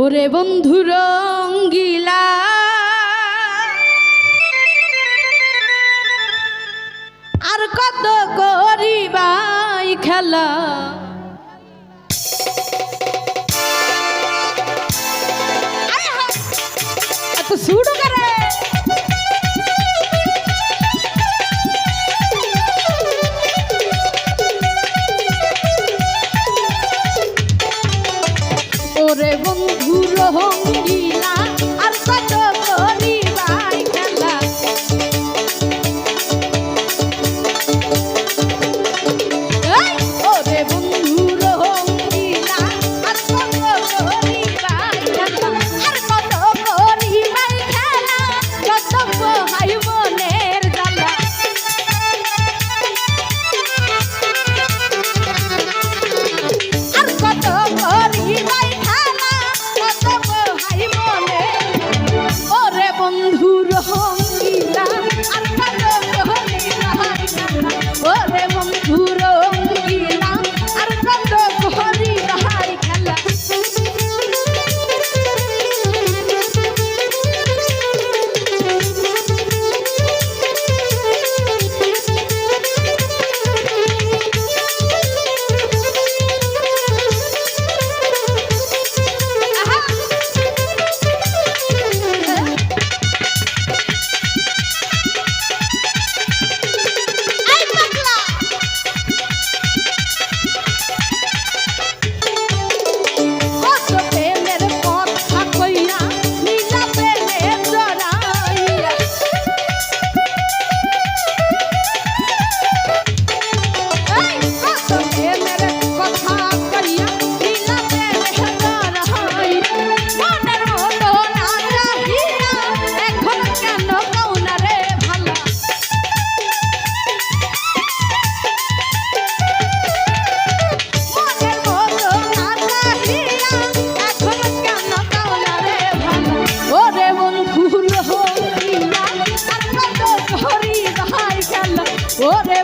ওরে বন্ধু রঙ্গিলা। আর কত করিবাই খেলা। 你来。who What?